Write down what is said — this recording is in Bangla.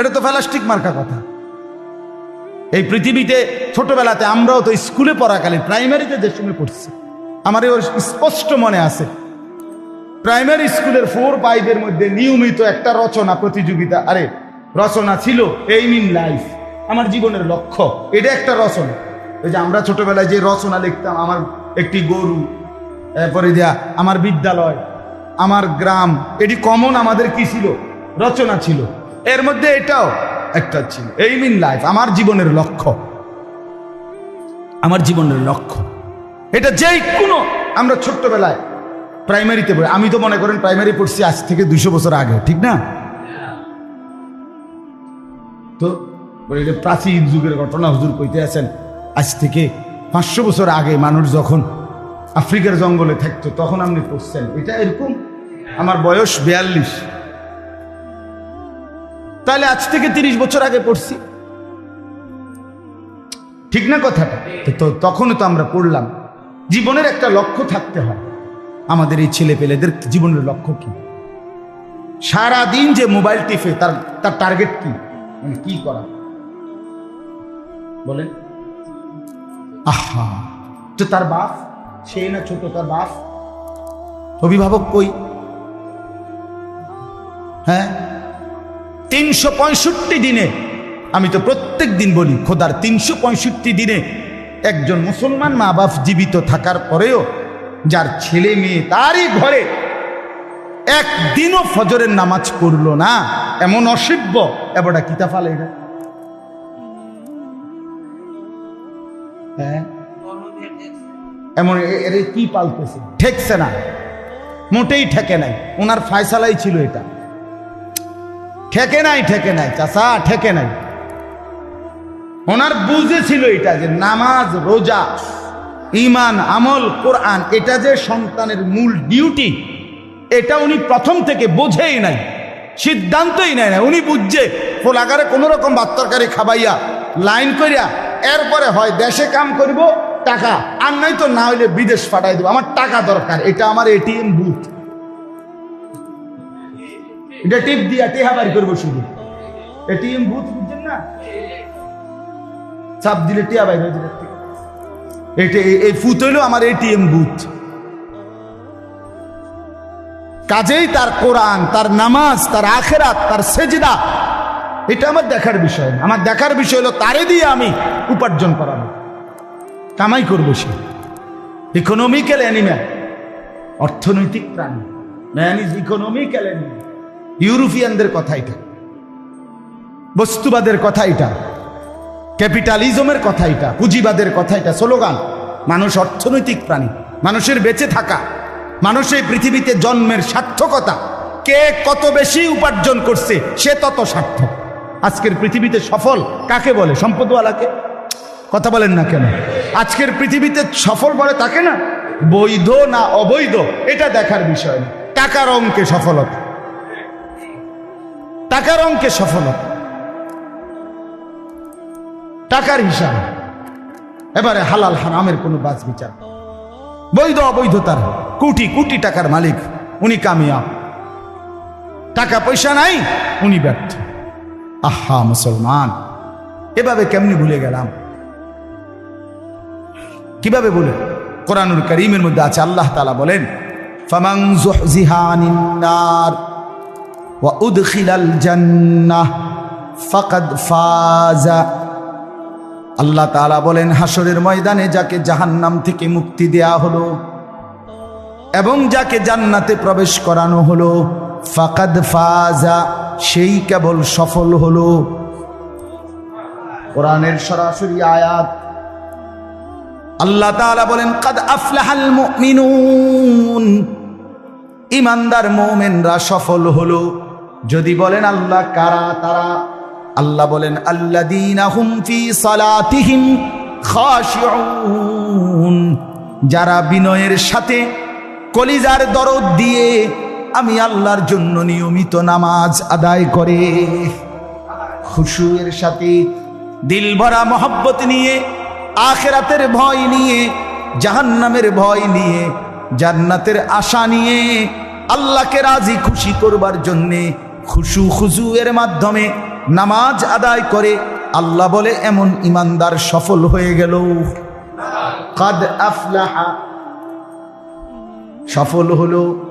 এটা তো প্লাস্টিক মার্কা কথা। এই পৃথিবীতে ছোটবেলাতে আমরাও তো স্কুলে পড়াকালে প্রাইমারিতে যে সময় পড়ছি, আমার এই স্পষ্ট মনে আছে। প্রাইমারি স্কুলের ফোর ফাইভের মধ্যে নিয়মিত একটা রচনা প্রতিযোগিতা, আরে, রচনা ছিল এইম ইন লাইফ, আমার জীবনের লক্ষ্য। এটা একটা রচনা। ওই যে আমরা ছোটবেলায় যে রচনা লিখতাম, আমার একটি গরু, এরপরে দেয়া আমার বিদ্যালয়, আমার গ্রাম, এটি কমন আমাদের কি ছিল? রচনা ছিল। এর মধ্যে এটাও একটা ছিল। এই মিন লাইফ আমার জীবনের লক্ষ্য। আমার জীবনের লক্ষ্য। এটা যেই কোনো আমরা ছোট্টবেলায় প্রাইমারিতে পড়ি। আমি তো মনে করেন প্রাইমারি পড়ছি আজ থেকে দুশো বছর আগে, ঠিক না? তো এটা প্রাচীন যুগের ঘটনা, হুজুর কইতে আছেন, আজ থেকে পাঁচশো বছর আগে মানুষ যখন আফ্রিকার জঙ্গলে থাকতো, তখন আপনি পড়ছেন। এটা এরকম? আমার বয়স বিয়াল্লিশ। তাহলে আজ থেকে তিরিশ বছর আগে পড়ছি। ঠিক না কথাটা? তো তখনও তো আমরা পড়লাম। জীবনের একটা লক্ষ্য থাকতে হয়। আমাদের এই ছেলে পেলেদের জীবনের লক্ষ্য কি? সারা দিন যে মোবাইল টিপে, তার তার টার্গেট কি? মানে কি করা? বলেন। আহা, তো তার বাপ? সে না ছোট তার বাপ? অভিভাবক কই? হ্যাঁ? তিনশো পঁয়ষট্টি দিনে, আমি তো প্রত্যেক দিন বলি, খোদার তিনশো পঁয়ষট্টি দিনে একজন মুসলমান মা বাপ জীবিত থাকার পরেও যার ছেলে মেয়ে তারই ঘরে একদিনও ফজরের নামাজ পড়ল না, এমন অসিব্য এবারটা কিতা ফালে না হ্যাঁ? এমন কি পালতেছে? ঠেকছে না। মোটেই ঠেকে নাই। ওনার ফায়সালাই ছিল এটা। ঠেকে নাই ঠেকে নাই চাষা ঠেকে নাই। ওনার বুঝেছিল এটা যে নামাজ, রোজা ইমান আমল, কোরআন, এটা যে সন্তানের মূল ডিউটি, এটা উনি প্রথম থেকে বোঝেই নাই, সিদ্ধান্তই নেয় না উনি বুঝছে, ফোলাগারে কোনো রকম বাত্তরকারি খাবাইয়া, লাইন করিয়া, এরপরে হয় দেশে কাম করিব, টাকা। আর নাই তো না হইলে বিদেশ পাঠাই দেবো। আমার টাকা দরকার, এটা আমার এটিএম বুথ। এটা টিপ দিয়া টেহা বাড়ি করব শুধু। এটিএম বুথ বুঝছেন না? চাপ দিলে টিয়া বাইর হয়ে যাবে। এটা এই ফুত হইল আমার এটিএম বুথ। কাজেই তার কোরআন, তার নামাজ, তার আখেরাত, তার সেজদা, এটা আমার দেখার বিষয় না। আমার দেখার বিষয় হলো তারে দিয়ে আমি উপার্জন করাবো। কামাই করব সে। ইকোনমিক্যাল অ্যানিম্যাল অর্থনৈতিক প্রাণী। ম্যান ইজ ইকোনমিক্যাল অ্যানিম্যাল ইউরোপিয়ানদের কথা এটা। বস্তুবাদের কথা এটা। ক্যাপিটালিজমের কথা এটা। পুঁজিবাদের কথা এটা। স্লোগান, মানুষ অর্থনৈতিক প্রাণী, মানুষের বেঁচে থাকা মানুষের পৃথিবীতে জন্মের সার্থকতা। কে কত বেশি উপার্জন করছে, সে তত সার্থক। আজকের পৃথিবীতে সফল কাকে বলে? সম্পদওয়ালাকে? কথা বলেন না কেন? আজকের পৃথিবীতে সফল বলে তাকে না? বৈধ না অবৈধ? এটা দেখার বিষয় না। টাকার অঙ্কে সফলতা। টাকার অঙ্কে সফলতা। টাকার হিসাব। এবারে হালাল হারামের কোনো বাজ বিচার। বৈধ অবৈধতার কোটি কোটি টাকার মালিক, উনি কামিয়াব। টাকা পয়সা নাই, উনি ব্যর্থ। আহা, মুসলমান, এভাবে কেমনি ভুলে গেলাম? কীভাবে বলে কোরআনুল করিমের মধ্যে আছে, আল্লাহ তালা বলেন ফামাং জুহজিহানিন নার ওয়া উদখিলাল জান্নাহ, ফাকাদ ফাজা। আল্লাহ তাআলা বলেন হাসরের ময়দানে যাকে জাহান্নাম থেকে মুক্তি দেয়া হলো এবং যাকে জান্নাতে প্রবেশ করানো হলো, ফাকাদ ফাজা, সেই কেবল সফল হলো। কোরআনের সরাসরি আয়াত। আল্লাহ তাআলা বলেন, কাদ আফলাহাল মুমিনুন। ইমানদার মোমেনরা সফল হলো। যদি বলেন আল্লাহ কারা, তারা? আল্লাহ বলেন ফি সালাতিহিম যারা বিনয়ের সাথে কলিজার দরদ দিয়ে আমি আল্লাহর জন্য নিয়মিত নামাজ আদায় করে, খুশুয়ের সাথে দিল ভরা মহব্বত নিয়ে, আখেরাতের ভয় নিয়ে, জাহান্নামের ভয় নিয়ে, জান্নাতের আশা নিয়ে, আল্লাহকে রাজি খুশি করবার জন্যে খুশু খুজু এর মাধ্যমে নামাজ আদায় করে, আল্লাহ বলে, এমন ইমানদার সফল হয়ে গেল। কাদ আফলাহা। সফল হলো